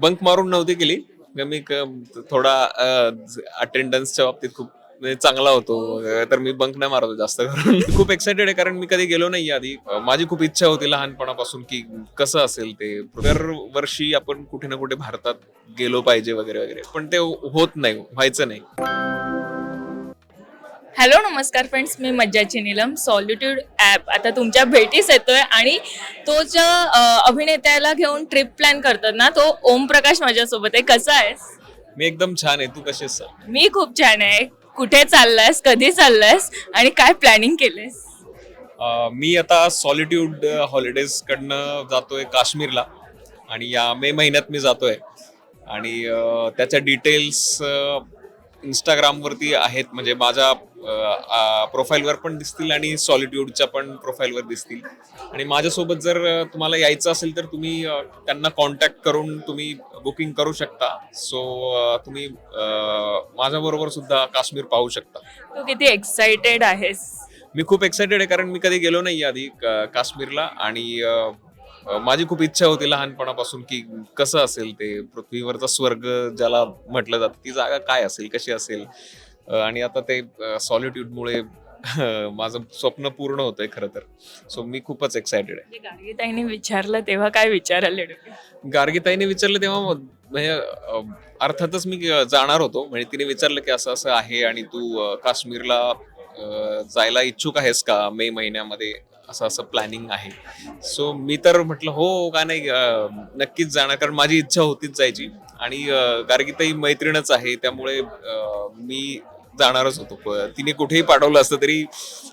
Bunk मारून नव्हती केली. मी थोडा अटेंडन्सच्या बाबतीत खूप म्हणजे चांगला होतो. तर मी बंक नाही मारतो जास्त करून. खूप एक्सायटेड आहे कारण मी कधी गेलो नाही आधी. माझी खूप इच्छा होती लहानपणापासून की कसं असेल ते. दरवर्षी आपण कुठे ना कुठे भारतात गेलो पाहिजे वगैरे वगैरे. पण ते होत नाही व्हायचं नाही. हॅलो नमस्कार फ्रेंड्स मी मज्जाची नीलम. सॉलिट्यूड ॲप आता तुमच्या भेटीस येतोय आणि तो जो अ, अभिनेत्याला घेऊन ट्रिप प्लॅन करतात ना तो ओम प्रकाश माझ्यासोबत आहे. कसा आहेस? मी एकदम छान आहे. तू कशी आहेस? मी खूप छान आहे. कुठे चाललायस? कधी चाललायस? आणि काय प्लॅनिंग केलंयस? मी आता सॉलिट्यूड हॉलिडेज कडनं जातोय काश्मीरला. आणि या मे महिन्यात मी जातोय. आणि त्याच्या डिटेल्स इंस्टाग्रामवरती आहेत. म्हणजे माझ्या प्रोफाईलवर पण दिसतील आणि सॉलिट्यूडच्या पण प्रोफाईलवर दिसतील. आणि माझ्यासोबत जर तुम्हाला यायचं असेल तर तुम्ही त्यांना कॉन्टॅक्ट करून तुम्ही बुकिंग करू शकता. सो तुम्ही माझ्याबरोबर सुद्धा काश्मीर पाहू शकता. तू किती एक्साइटेड आहेस? मी खूप एक्साइटेड आहे कारण मी कधी गेलो नाही आधी काश्मीरला. आणि माझी खूप इच्छा होती लहानपणापासून की कसं असेल ते पृथ्वीवरचा स्वर्ग ज्याला म्हटलं जातं ती जागा काय असेल कशी असेल. आणि आता ते सॉलिट्यूडमुळे माझं स्वप्न पूर्ण होतंय खरं तर. सो मी खूपच एक्सायटेड आहे. गार्गीताईने विचारलं तेव्हा काय विचारले गार्गीताईने विचारलं तेव्हा म्हणजे अर्थातच मी जाणार होतो. म्हणजे तिने विचारलं की असं असं आहे आणि तू काश्मीरला जायला इच्छुक आहेस का? मे महिन्यामध्ये असं असं प्लॅनिंग आहे. सो मी तर म्हटलं हो का नाही? नक्कीच जाणार. कारण माझी इच्छा होतीच जायची. आणि गार्गीताई मैत्रीणच आहे. त्यामुळे मी जाणारच होतो. तिने कुठेही पाठवलं असतं तरी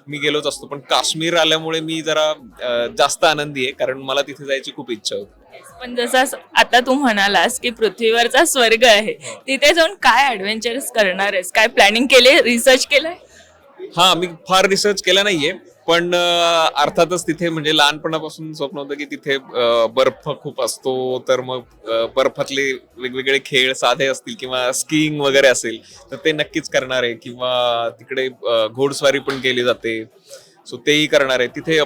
मी गेलोच असतो. पण काश्मीर आल्यामुळे मी जरा जास्त आनंदी आहे. कारण मला तिथे जायची खूप इच्छा होती. पण जसं आता तू म्हणालास की पृथ्वीवरचा स्वर्ग आहे. तिथे जाऊन काय ऍडव्हेंचर्स करणार आहेस? काय प्लॅनिंग केले रिसर्च केलंय? हा मी फार रिसर्च केला नाहीये. पण अर्थातच तिथे म्हणजे लहानपणापासून स्वप्न होतं की तिथे बर्फ खूप असतो तर मग बर्फातले वेगवेगळे खेळ साधे असतील किंवा स्कीइंग वगैरे असेल तर ते नक्कीच करणार आहे. किंवा तिकडे घोडस्वारी पण केली जाते. सो तेही करणार आहे. तिथे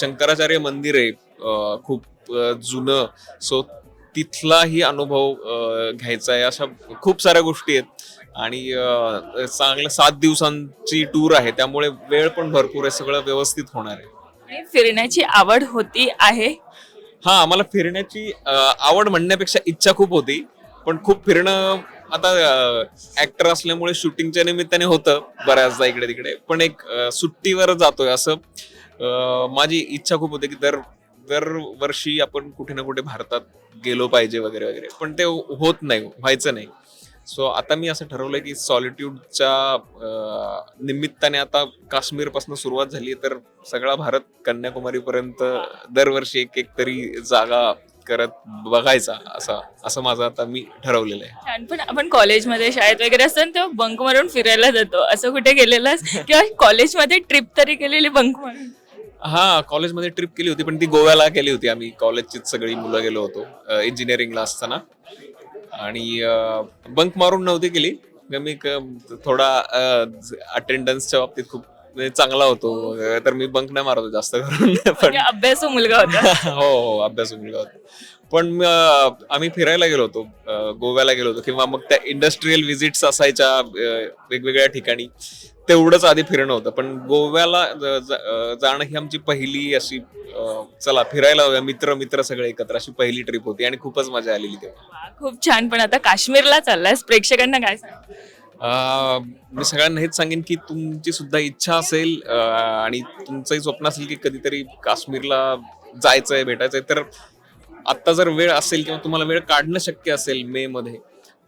शंकराचार्य मंदिर आहे खूप जुनं. सो तिथलाही अनुभव घ्यायचा आहे. अशा खूप साऱ्या गोष्टी आहेत. आणि चांगलं सात दिवसांची टूर आहे त्यामुळे वेळ पण भरपूर आहे सगळं व्यवस्थित होणार आहे. फिरण्याची आवड होती आहे? हा आम्हाला फिरण्याची आवड म्हणण्यापेक्षा इच्छा खूप होती पण खूप फिरणं आता ऍक्टर असल्यामुळे शूटिंगच्या निमित्ताने होतं बऱ्याचदा इकडे तिकडे पण एक सुट्टीवर जातोय असं माझी इच्छा खूप होती की दर दरवर्षी आपण कुठे ना कुठे भारतात गेलो पाहिजे वगैरे वगैरे पण ते होत नाही व्हायचं नाही. सो आता मी असं ठरवलंय की सॉलिट्यूडच्या निमित्ताने आता काश्मीरपासून सुरुवात झाली तर सगळा भारत कन्याकुमारी पर्यंत दरवर्षी एक एक तरी जागा करत बघायचा असा असं माझं आता मी ठरवलेलं आहे. छान. पण आपण कॉलेजमध्ये शाळेत वगैरे असतो ना तेव्हा बंक मारून फिरायला जातो. असं कुठे गेलेलास किंवा कॉलेजमध्ये ट्रिप तरी केलेली बंक मारून? हा कॉलेजमध्ये ट्रिप केली होती पण ती गोव्याला केली होती आम्ही. कॉलेजचीच सगळी मुलं गेलो होतो इंजिनिअरिंगला असताना. आणि बंक मारून नव्हती केली. मी थोडा अटेंडन्सच्या बाबतीत खूप म्हणजे चांगला होतो. तर मी बंक नाही मारतो जास्त करून. पण म्हणजे अभ्यासू मुलगा होता. हो हो अभ्यास मुलगा होता. पण आम्ही फिरायला गेलो होतो गोव्याला गेलो होतो किंवा मग त्या इंडस्ट्रीयल विजिट्स असायच्या वेगवेगळ्या ठिकाणी. तेवढंच आधी फिरणं होतं. पण गोव्याला जाणं ही आमची पहिली अशी चला फिरायला जाऊया मित्र मित्र सगळे एकत्र अशी पहिली ट्रिप होती आणि खूपच मजा आलेली तेव्हा. खूप छान. पण आता काश्मीरला चाललायस प्रेक्षकांना काय सांग? मी सगळ्यांना हेच सांगेन की तुमची सुद्धा इच्छा असेल आणि तुमचंही स्वप्न असेल की कधीतरी काश्मीरला जायचंय भेटायचंय तर आत्ता जर वेळ असेल किंवा तुम्हाला वेळ काढणं शक्य असेल मे मध्ये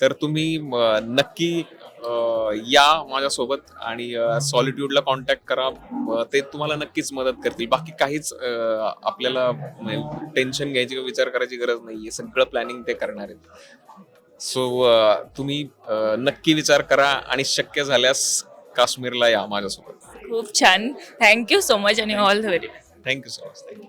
तर तुम्ही नक्की या माझ्यासोबत आणि सॉलिट्यूडला कॉन्टॅक्ट करा. ते तुम्हाला नक्कीच मदत करतील. बाकी काहीच आपल्याला टेन्शन घ्यायची किंवा विचार करायची गरज नाहीये. सगळं प्लॅनिंग ते करणार आहेत. सो तुम्ही नक्की विचार करा आणि शक्य झाल्यास काश्मीरला या माझ्यासोबत. खूप छान. थँक्यू सो मच आणि all the very thank you so much thank you